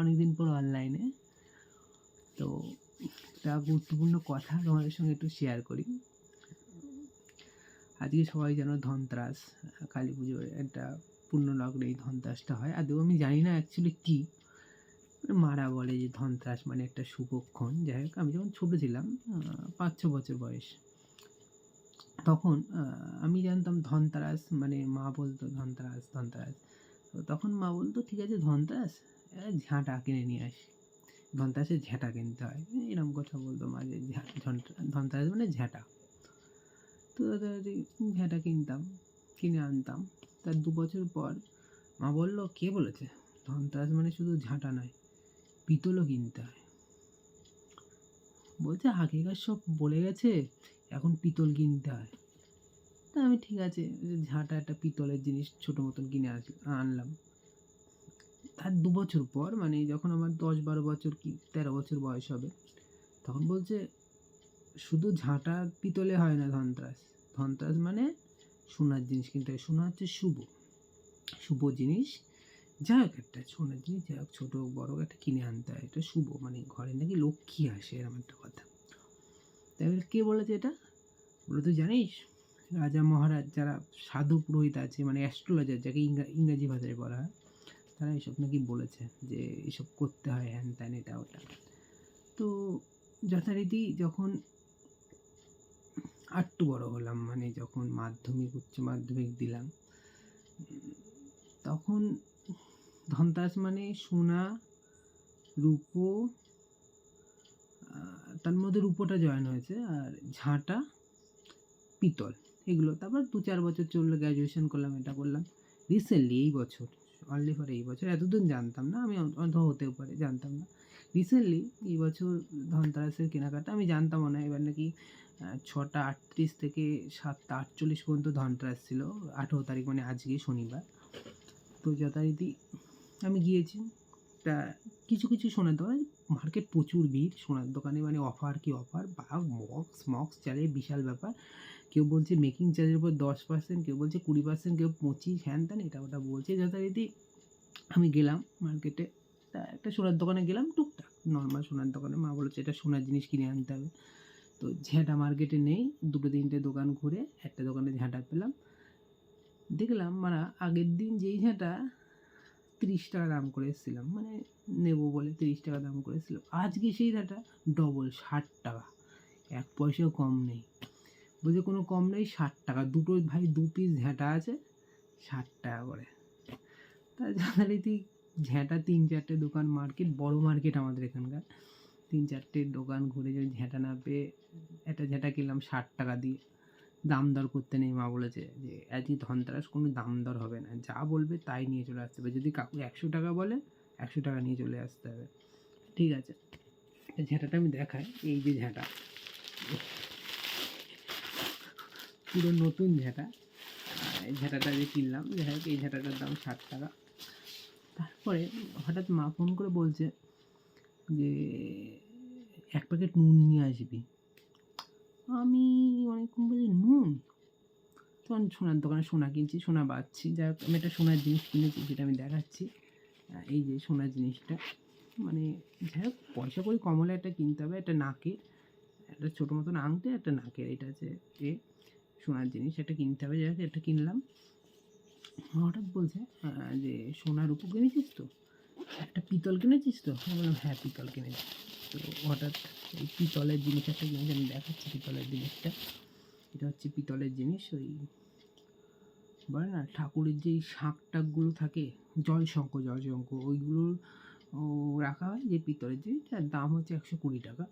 অনেকদিন পর অনলাইনে তো একটা গুরুত্বপূর্ণ কথা তোমাদের সঙ্গে একটু শেয়ার করি। আজকে সবাই যেন ধনতেরাস, কালী পুজোর একটা পূর্ণ লগ্নে এই ধনতেরাসটা হয়। আদৌ আমি জানি না অ্যাকচুয়ালি কী। মারা বলে যে ধনতেরাস মানে একটা শুভক্ষণ যাই হোক, আমি যখন ছোটো ছিলাম পাঁচ ছ বছর বয়স, তখন আমি জানতাম ধনতেরাস মানে মা বলতো ধনতেরাস ধনতেরাস। তো তখন মা বলতো ঠিক আছে ধনতেরাস এ, ঝাঁটা কিনে নিয়ে আসি ধনতেরাসে ঝাঁটা কিনতে হয়। এরকম কথা বলতো মা যে ধনতেরাস মানে ঝাঁটা। তো তাড়াতাড়ি ঝাঁটা কিনতাম কিনে আনতাম। তার দু বছর পর মা বলল কে বলেছে? ধনতেরাস মানে শুধু ঝাঁটা নয় পিতলও কিনতে হয়। বলছে আগেকার সব বলে গেছে এখন পিতল কিনতে হয়। তা আমি ঠিক আছে যে ঝাঁটা একটা পিতলের জিনিস ছোটো মতন কিনে আস, আনলাম। তার দু বছর পর মানে যখন আমার দশ বারো বছর কি তেরো বছর বয়স হবে, তখন বলছে, শুধু ঝাঁটা পিতলে হয় না ধনতেরাস। ধনতেরাস মানে সোনার জিনিস কিনতে হয়। সোনা হচ্ছে শুভ। শুভ জিনিস। যা হোক একটা সোনার জিনিস যা হোক ছোটো বড়ো একটা কিনে আনতে হয়। এটা শুভ। মানে ঘরে নাকি লক্ষ্মী আসে এরকম একটা কথা। তাই কে বলেছে এটা? বলে, তুই জানিস? রাজা মহারাজ যারা সাধু পুরোহিত আছে মানে অ্যাস্ট্রোলজার যাকে ইংরা- ইংরাজি ভাষায় বলা হয়, তারা এসব নাকি বলেছে যে এসব করতে হয়, হ্যান ত্যান, এটা ওটা। তো যথারীতি যখন আটটু বড় হলাম মানে যখন মাধ্যমিক, উচ্চ মাধ্যমিক দিলাম, তখন ধনতাস মানে সোনা, রূপো তার মধ্যে রূপোটা জয়েন হয়েছে, আর ঝাঁটা, পিতল। এগুলো। তারপর দু চার বছর চলল গ্র্যাজুয়েশন করলাম, এটা করলাম। রিসেন্টলি এই বছর অনলি ফর এই বছর। এতদিন জানতাম না, আমি অন্ধ হতেও পারে, জানতাম না। রিসেন্টলি এই বছর ধনতেরাসের কেনাকাটা, আমি জানতাম না, এবার নাকি ছটা আটত্রিশ থেকে সাতটা আটচল্লিশ পর্যন্ত ধনতেরাস ছিল। আঠেরো তারিখ মানে আজকে শনিবার। তো যথারীতি আমি গিয়েছি। তা কিছু কিছু সোনার দোকানে মার্কেট প্রচুর ভিড়, সোনার দোকানে মানে অফার কি অফার? বা মক্স মক্স চালে বিশাল ব্যাপার। কেউ বলছে মেকিং চার্জের উপর দশ পার্সেন্ট কেউ বলছে কুড়ি পার্সেন্ট কেউ পঁচিশ, হ্যান ত্যান, এটা ওটা বলছে। যথারীতি আমি গেলাম মার্কেটে তা একটা সোনার দোকানে গেলাম, টুকটাক নর্মাল সোনার দোকানে। মা বলেছে, এটা সোনার জিনিস কিনে আনতে হবে। তো ঝ্যাঁটা মার্কেটে নেই, দুটো তিনটে দোকান ঘুরে একটা দোকানে ঝাঁটা পেলাম। দেখলাম মানে আগের দিন যেই ঝাঁটা তিরিশ টাকা দাম করে এসেছিলাম মানে নেব বলে তিরিশ টাকা দাম করে এসেছিলাম। আজকে সেই ঝাঁটা ডবল ষাট টাকা। এক পয়সাও কম নেই। বলছে, কোনো কম নেই, ষাট টাকা। দুটো ভাই দু পিস ঝ্যাঁটা আছে, ষাট টাকা করে। তা যথারীতি ঝ্যাঁটা তিন চারটে দোকান মার্কেট, বড় মার্কেট আমাদের এখানকার। তিন চারটে দোকান ঘুরে যদি ঝ্যাঁটা না পেয়ে একটা ঝ্যাঁটা কিনলাম ষাট টাকা দিয়ে। দাম দর করতে নেই, মা বলেছে যে আজকে ধনতেরাস, কোনো দাম দর হবে না। যা বলবে তাই নিয়ে চলে আসতে হবে। যদি কাকু একশো টাকা বলে, একশো টাকা নিয়ে চলে আসতে হবে। ঠিক আছে। এই ঝ্যাঁটাটা আমি দেখাই, এই যে ঝ্যাঁটা পুরো নতুন আর এই ঝ্যাঁটাটা যে কিনলাম, যাই হোক, এই ঝ্যাঁটাটার দাম ষাট টাকা। তারপরে হঠাৎ মা ফোন করে বলছে যে, এক প্যাকেট নুন নিয়ে আসবি। আমি অনেকক্ষণ বলি নুন? তখন সোনার দোকানে সোনা কিনছি, সোনা যাই হোক, আমি একটা সোনার জিনিস কিনেছি, যেটা আমি দেখাচ্ছি। এই যে সোনার জিনিসটা। মানে যাই হোক, পয়সা করে কমলে একটা কিনতে হবে, একটা নাকের, একটা ছোটো মতন আংটি একটা নাকের। এটা আছে এ। সোনার জিনিস, একটা কিনতে হবে যাই হোক একটা কিনলাম। হঠাৎ বলছে যে সোনার উপর কিনেছিস তো? একটা পিতল কিনেছিস তো? আমি বললাম হ্যাঁ পিতল কিনেছি। তো হঠাৎ এই পিতলের জিনিস একটা জিনিস আমি দেখাচ্ছি পিতলের জিনিসটা। এটা হচ্ছে পিতলের জিনিস, ওই বলে না, ঠাকুরের যেই শাঁখ টাকগুলো থাকে জল শঙ্খ জল শঙ্খ ওইগুলোর রাখা হয়, যে পিতলের জিনিস তার দাম হচ্ছে একশো কুড়ি টাকা।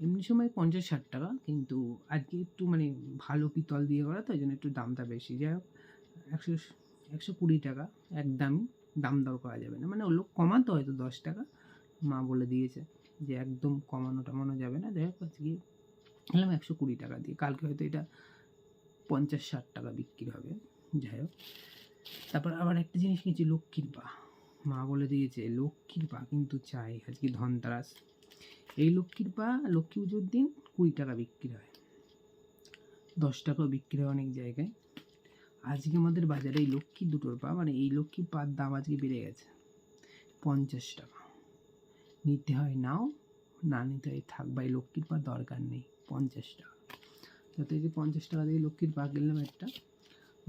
এমনি সময় পঞ্চাশ ষাট টাকা, কিন্তু আজকে একটু মানে ভালো পিতল দিয়ে করা তো ওই জন্য একটু দামটা বেশি। যাই হোক, একশো একশো কুড়ি টাকা, একদমই দাম দর করা যাবে না। মানে ওগুলো কমাতো হয়তো দশ টাকা, মা বলে দিয়েছে যে একদম কমানো টমানো যাবে না। যাই হোক, আজকে এলাম একশো কুড়ি টাকা দিয়ে। কালকে হয়তো এটা পঞ্চাশ ষাট টাকা বিক্রি হবে। যাই হোক, তারপর আবার একটা জিনিস কিনছি লক্ষ্মীর পা। মা বলে দিয়েছে, লক্ষ্মীর পা কিন্তু চাই, আজকে ধনতেরাস। এই লক্ষ্মীর পা লক্ষ্মী পুজোর দিন কুড়ি টাকা বিক্রি হয়। দশ টাকাও বিক্রি হয় অনেক জায়গায়। আজকে আমাদের বাজারে এই লক্ষ্মী দুটোর পা মানে এই লক্ষ্মী পার দাম আজকে বেড়ে গেছে পঞ্চাশ টাকা। নিতে হয় নাও, না নিতে হয় থাক, বা এই লক্ষ্মীর পা দরকার নেই, পঞ্চাশ টাকা। যাতে যে পঞ্চাশ টাকা দিয়ে লক্ষ্মীর পা কিনলাম একটা,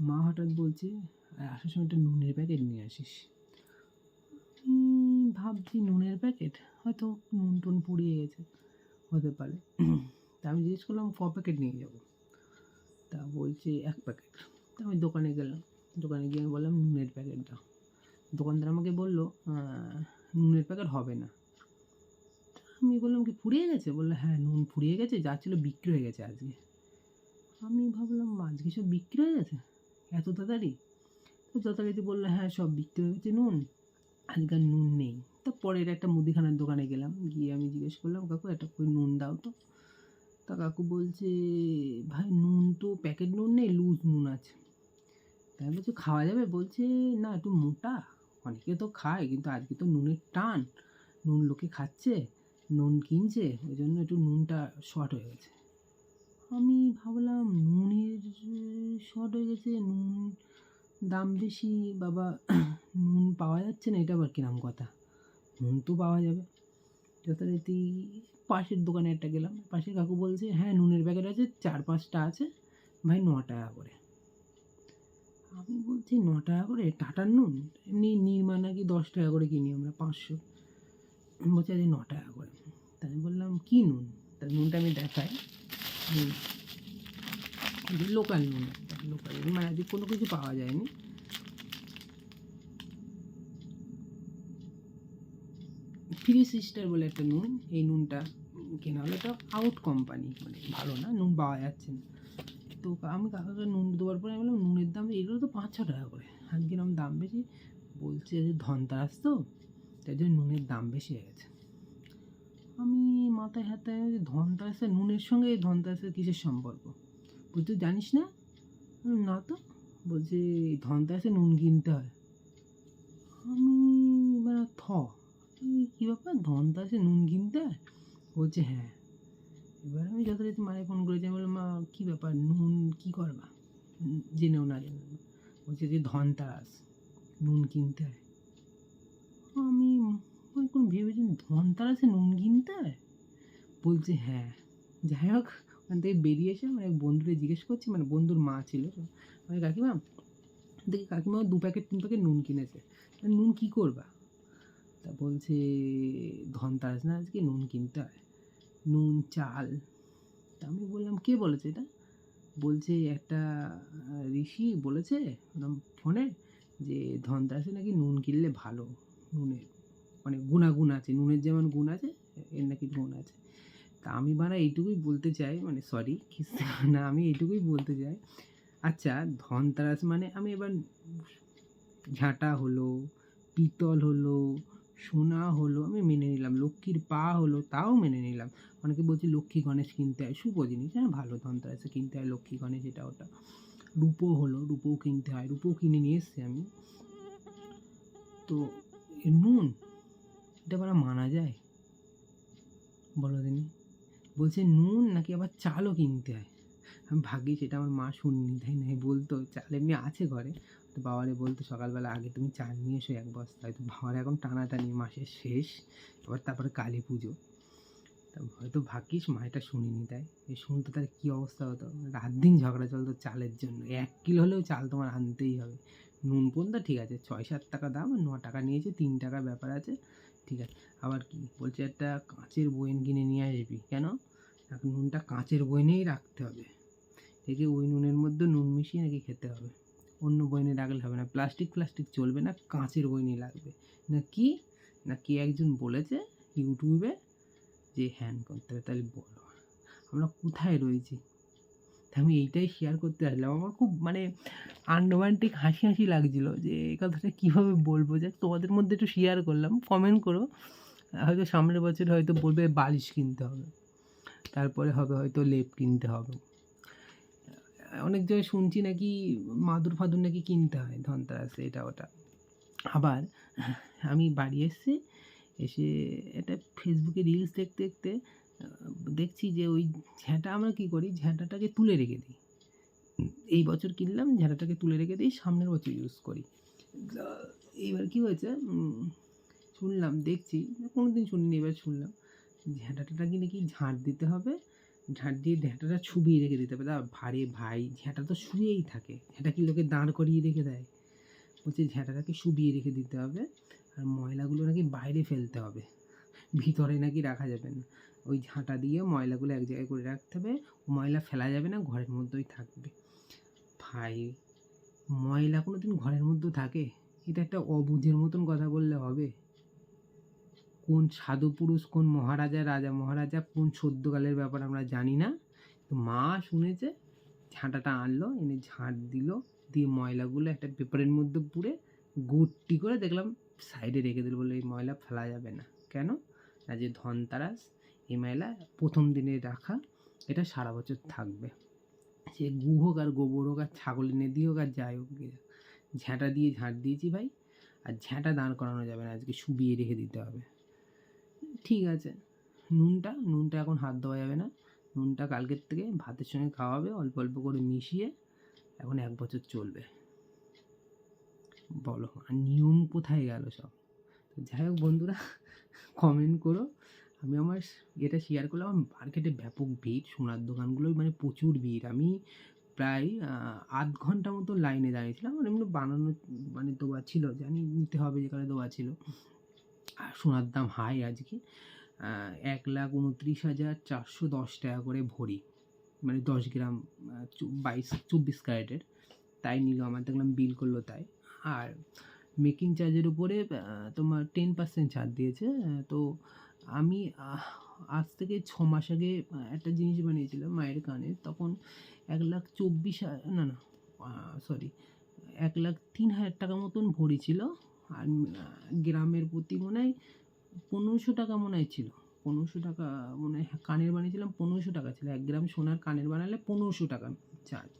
মা হঠাৎ বলছে, "আর, আসার সময় একটা নুনের প্যাকেট নিয়ে আসিস। ভাবছি নুনের প্যাকেট হয়তো নুন টুন পুড়িয়ে গেছে, হতে পারে। তা আমি জিজ্ঞেস করলাম, ক প্যাকেট নিয়ে যাব? তা বলছে, এক প্যাকেট তা আমি দোকানে গেলাম। দোকানে গিয়ে আমি বললাম, নুনের প্যাকেটটা দোকানদার আমাকে বলল নুনের প্যাকেট হবে না। আমি বললাম, কি ফুরিয়ে গেছে? বলল হ্যাঁ নুন ফুরিয়ে গেছে, যা ছিল বিক্রি হয়ে গেছে আজকে। আমি ভাবলাম, আজকে সব বিক্রি হয়ে গেছে? এত তাড়াতাড়ি? তো যথারীতি বলল হ্যাঁ সব বিক্রি হয়ে গেছে নুন। আজকে আর নুন নেই। তো পরের একটা মুদিখানার দোকানে গেলাম। গিয়ে আমি জিজ্ঞেস করলাম, কাকু, একটা করে নুন দাও তো। তা কাকু বলছে, ভাই, নুন তো প্যাকেট নুন নেই, লুজ নুন আছে। তাই বলছি, খাওয়া যাবে? বলছে, না, একটু মোটা। অনেকে তো খায়, কিন্তু আজকে তো নুনের টান। নুন লোকে খাচ্ছে, নুন কিনছে, ওই জন্য একটু নুনটা শর্ট হয়ে গেছে। আমি ভাবলাম, নুনের শর্ট হয়ে গেছে, নুন দাম বেশি, বাবা, নুন পাওয়া যাচ্ছে না, এটা আবার কিরম কথা? নুন তো পাওয়া যাবে। যথারীতি পাশের দোকানে একটা গেলাম, পাশের কাকু বলছে হ্যাঁ নুনের প্যাকেট আছে, চার পাঁচটা আছে, ভাই ন টাকা করে। আমি বলছি, ন টাকা করে? টাটার নুন? এমনি নির্মা নাকি দশ টাকা করে কিনি আমরা, পাঁচশো। বলছে, আরে, ন টাকা করে। তাই আমি বললাম, কী নুন? তা নুনটা আমি দেখাই। লোকাল নুন। লোকাল মানে আজকে কোনো কিছু পাওয়া যায়নি। ফ্রি সিস্টার বলে একটা নুন, এই নুনটা কেনা হলো। এটা আউট কোম্পানি মানে ভালো না, নুন পাওয়া যাচ্ছে না। তো আমি কাকাকে নুন দেওয়ার পরে বললাম, নুনের দাম এগুলো তো পাঁচ ছ টাকা করে। আজকে এরকম দাম বেশি? বলছে যে ধনতারাস তো, তাই জন্য নুনের দাম বেশি হয়ে গেছে। আমি মাথায় হাতে ধনতারাসের নুনের সঙ্গে ধনতারাসের কিসের সম্পর্ক? বলছি তুই জানিস না না তো। বলছে ধনতারাসে নুন কিনতে হয়। আমি মানে থ কী ব্যাপার? ধনতারাসে নুন কিনতে হয়? বলছে হ্যাঁ। এবার আমি যথারীতি মায়ের ফোন করেছি, আমি বললাম, মা, কী ব্যাপার? নুন কী করবা? জেনেও না জেনে বলছে যে ধনতারাস নুন কিনতে হয়। আমি আমি কোন ভেবেছি ধনতারাসে নুন কিনতে হয়? বলছে হ্যাঁ। যাই হোক ওখান থেকে বেরিয়ে এসে মানে বন্ধুরে জিজ্ঞেস করছি মানে বন্ধুর মা ছিল আমি কাকিমা, দেখি কাকিমা দু প্যাকেট, তিন প্যাকেট নুন কিনেছে। নুন কী করবা? তা বলছে ধনতারাস না, আজকে নুন কিনতে হয়। নুন, চাল। তা আমি বললাম, কে বলেছে এটা? বলছে, একটা ঋষি বলেছে ফোনে যে ধনতেরাসে নাকি নুন কিনলে ভালো। নুনের মানে গুণাগুণ আছে। নুনের যেমন গুণ আছে, এর নাকি গুণ আছে। তা আমি বানা এইটুকুই বলতে চাই মানে সরি না আমি এইটুকুই বলতে চাই। আচ্ছা ধনতেরাস মানে আমি এবার ঝাঁটা হলো, পিতল হলো, সোনা হলো, আমি মেনে নিলাম, লক্ষ্মীর পা হলো, তাও মেনে নিলাম। অনেকে বলছে লক্ষ্মী গণেশ কিনতে হয়, শুভ জিনিস হ্যাঁ ভালো ধনতেরাসে কিনতে হয়, লক্ষ্মী গণেশ এটা ওটা। রূপো হলো, রূপোও কিনতে হয় রূপো কিনে নিয়ে এসছি আমি। তো নুন, এটা আবার মানা যায়? বলো দিনি। বলছে, নুন নাকি আবার চালও কিনতে হয়? আমি ভাগ্যি সেটা আমার মা শুনিনি, তাই নাই বলতো, চাল এমনি আছে ঘরে। তো বাবারে বলতো, সকালবেলা আগে তুমি চাল নিয়ে এসো এক বস্তা। হয়তো বাবার এখন টানাটানি, মাসের শেষ। এবার তারপরে কালী পুজো। তা হয়তো ভাগ্যিস মা এটা শুনিনি তাই। এই শুনতে তার কী অবস্থা হতো? রাত দিন ঝগড়া চলতো চালের জন্য। এক কিলো হলেও চাল তোমার আনতেই হবে। নুন পন্থা ঠিক আছে ছয় সাত টাকা দাম আর ন টাকা নিয়েছে, তিন টাকার ব্যাপার আছে। ঠিক আছে। আবার কি বলছে, একটা কাঁচের বয়েন কিনে নিয়ে আসবি। কেন? এখন নুনটা কাঁচের বয়েনেই রাখতে হবে। দেখে ওই নুনের মধ্যে নুন মিশিয়ে নাকি খেতে হবে। অন্য বয়নে রাখলে হবে না। প্লাস্টিক প্লাস্টিক চলবে না, কাঁচের বয়নি লাগবে। না কি? না কে একজন বলেছে ইউটিউবে যে হ্যান করতে হবে, তাহলে বলো। আমরা কোথায় রয়েছি? আমি এইটাই শেয়ার করতে আসলাম। আমার খুব মানে আনরোমান্টিক হাসি হাসি লাগছিল যে, এই কথাটা কীভাবে বলব? যে তোমাদের মধ্যে একটু শেয়ার করলাম। কমেন্ট করো। হয়তো সামনের বছর হয়তো বলবে বালিশ কিনতে হবে। তারপরে হবে হয়তো লেপ কিনতে হবে। অনেক জায়গায় শুনছি নাকি মাদুর ফাদুর নাকি কিনতে হয়, ধনতেরাসে এটা ওটা। আবার আমি বাড়ি এসেছি, এসে একটা ফেসবুকে রিলস দেখতে দেখতে দেখছি যে ওই ঝ্যাঁটা আমরা কী করি? ঝ্যাঁটাটাকে তুলে রেখে দিই। এই বছর কিনলাম, ঝাঁটাটাকে তুলে রেখে দিই, সামনের বছর ইউজ করি। এইবার কী হয়েছে? শুনলাম, দেখছি কোনো দিন শুনিনি, এবার শুনলাম ঝ্যাঁটাটা কি নাকি ঝাঁট দিতে হবে? ঝাঁট দিয়ে ঝ্যাঁটাটা ছুবিয়ে রেখে দিতে হবে। তা ভারে ভাই ঝ্যাঁটা তো শুয়েই থাকে। ঝ্যাঁটা কি লোকে দাঁড় করিয়ে রেখে দেয়? বলছে ঝ্যাঁটাটাকে শুবিয়ে রেখে দিতে হবে। আর ময়লাগুলো নাকি বাইরে ফেলতে হবে। ভিতরে নাকি রাখা যাবে না। ওই ঝাঁটা দিয়ে ময়লাগুলো এক জায়গায় করে রাখতে হবে। ময়লা ফেলা যাবে না, ঘরের মধ্যেই থাকবে। ভাই, ময়লা কোনো দিন ঘরের মধ্যে থাকে? এটা একটা অবুঝের মতন কথা বললে হবে। কোন সাধু পুরুষ, কোন মহারাজা, রাজা মহারাজা, কোন সদ্যকালের ব্যাপার আমরা জানি না। মা শুনেছে, ঝাঁটাটা আনলো, এনে ঝাঁট দিল, দিয়ে ময়লাগুলো একটা পেপারের মধ্যে পুরে গুটি করে দেখলাম, সাইডে রেখে দিল বলে এই ময়লা ফেলা যাবে না। কেন? না যে ধনতারাস এই ময়লা প্রথম দিনে রাখা, এটা সারা বছর থাকবে। সে গু হোক আর গোবর হোক আর ছাগল এনে দিয়ে হোক আর যাই হোক। ঝ্যাঁটা দিয়ে ঝাঁট দিয়েছি ভাই, আর ঝ্যাঁটা দাঁড় করানো যাবে না, আজকে শুবিয়ে রেখে দিতে হবে। ঠিক আছে, নুনটা নুনটা এখন হাত দেওয়া যাবে না, নুনটা কালকের থেকে ভাতের সঙ্গে খাওয়াবে, অল্প অল্প করে মিশিয়ে এখন এক বছর চলবে। বলো, আর নিয়ম কোথায় গেল সব? যাই হোক বন্ধুরা কমেন্ট করো। আমি আমার এটা শেয়ার করলাম আমার মার্কেটে ব্যাপক ভিড়, সোনার দোকানগুলোই মানে প্রচুর ভিড়। আমি প্রায় আধ ঘণ্টা মতো লাইনে দাঁড়িয়েছিলাম মানে এমনি বানানো মানে দোয়া ছিল, জানি নিতে হবে যেখানে দোয়া ছিল। আর সোনার দাম হাই আজকে এক লাখ উনত্রিশ হাজার চারশো দশ টাকা করে ভরি। মানে দশ গ্রাম বাইশ, চব্বিশ ক্যারেটের। তাই নিল, আমার দেখলাম বিল করল তাই। আর মেকিং চার্জের উপরে তোমার টেন পার্সেন্ট ছাড় দিয়েছে তো আমি আজ থেকে ছ মাস আগে একটা জিনিস বানিয়েছিলাম মায়ের কানে। তখন এক লাখ চব্বিশ না না সরি এক লাখ তিন হাজার টাকা মতন ভরি ছিল। আর গ্রামের প্রতি মনে হয় পনেরোশো টাকা মনে হয় ছিল। পনেরোশো টাকা মনে হয় হ্যাঁ, কানের বানিয়েছিলাম পনেরোশো টাকা ছিল। এক গ্রাম সোনার কানের বানালে পনেরোশো টাকা চার্জ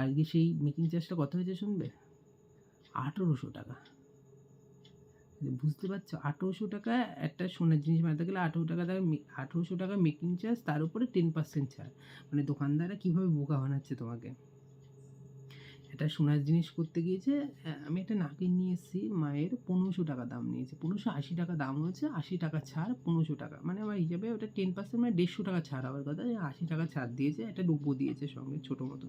আজকে সেই মেকিং চার্জটা কত হয়েছে শুনবে? আঠেরোশো টাকা। বুঝতে পারছ? আঠেরোশো টাকা একটা সোনার জিনিস বানাতে গেলে আঠেরো টাকা তার আঠেরোশো টাকা মেকিং চার্জ তার উপরে টেন পার্সেন্ট ছাড় মানে দোকানদাররা কীভাবে বোকা বানাচ্ছে তোমাকে? একটা সোনার জিনিস করতে গিয়েছে আমি একটা নাকের নিয়ে এসেছি, মায়ের পনেরোশো টাকা দাম নিয়েছে। পনেরোশো আশি টাকা দাম হয়েছে, আশি টাকা ছাড়, পনেরোশো টাকা। মানে আমার হিসাবে ওটা টেন পার্সেন্ট মানে দেড়শো টাকা ছাড় হওয়ার কথা আশি টাকা ছাড় দিয়েছে, একটা রূপো দিয়েছে সঙ্গে ছোটো মতো।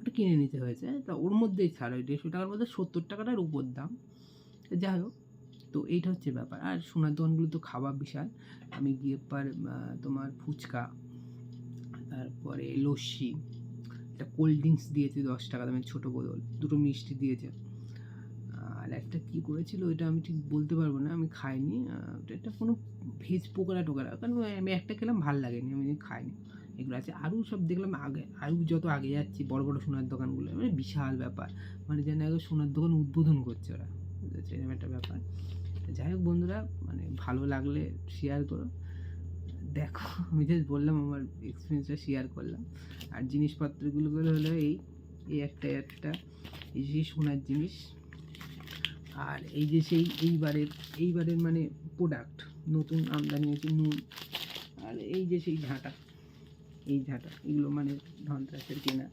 ওটা কিনে নিতে হয়েছে, তা ওর মধ্যেই ছাড় ওই দেড়শো টাকার মধ্যে সত্তর টাকাটার উপর দাম। যাই হোক তো এইটা হচ্ছে ব্যাপার। আর সোনার দোকানগুলো তো খাওয়া বিশাল। আমি গিয়ে পার তোমার ফুচকা, তারপরে লস্যি, একটা কোল্ড ড্রিঙ্কস দিয়েছে দশ টাকা দামের ছোটো বোতল, দুটো মিষ্টি দিয়েছে। আর একটা কী করেছিল ওইটা আমি ঠিক বলতে পারব না, আমি খাইনি। ওটা একটা কোনো ভেজ পোকোড়া টোকরা, কারণ আমি একটা খেলাম, ভালো লাগেনি, আমি খাইনি। এগুলো আছে, আরও সব দেখলাম আগে, আরও যত আগে যাচ্ছি, বড় বড় সোনার দোকানগুলো মানে বিশাল ব্যাপার। মানে যেন আগে সোনার দোকান উদ্বোধন করছে ওরা। এরকম একটা ব্যাপার। যাই হোক বন্ধুরা মানে ভালো লাগলে শেয়ার করো। দেখো, আমি জাস্ট বললাম আমার এক্সপিরিয়েন্সটা শেয়ার করলাম। আর জিনিসপত্রগুলো হলো এই এই একটা একটা, এই যে সোনার জিনিস। আর এই যে সেই এইবারের এইবারের মানে প্রোডাক্ট নতুন আমদানি হয়েছে নুন। আর এই যে সেই ঝাঁটা, এই ঝাঁটা, এগুলো মানে ধনতেরাসের কেনা।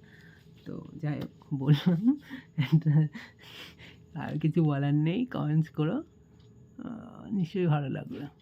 তো যাই হোক, বললাম। একটা আর কিছু বলার নেই কমেন্টস করো। নিশ্চয়ই ভালো লাগবে।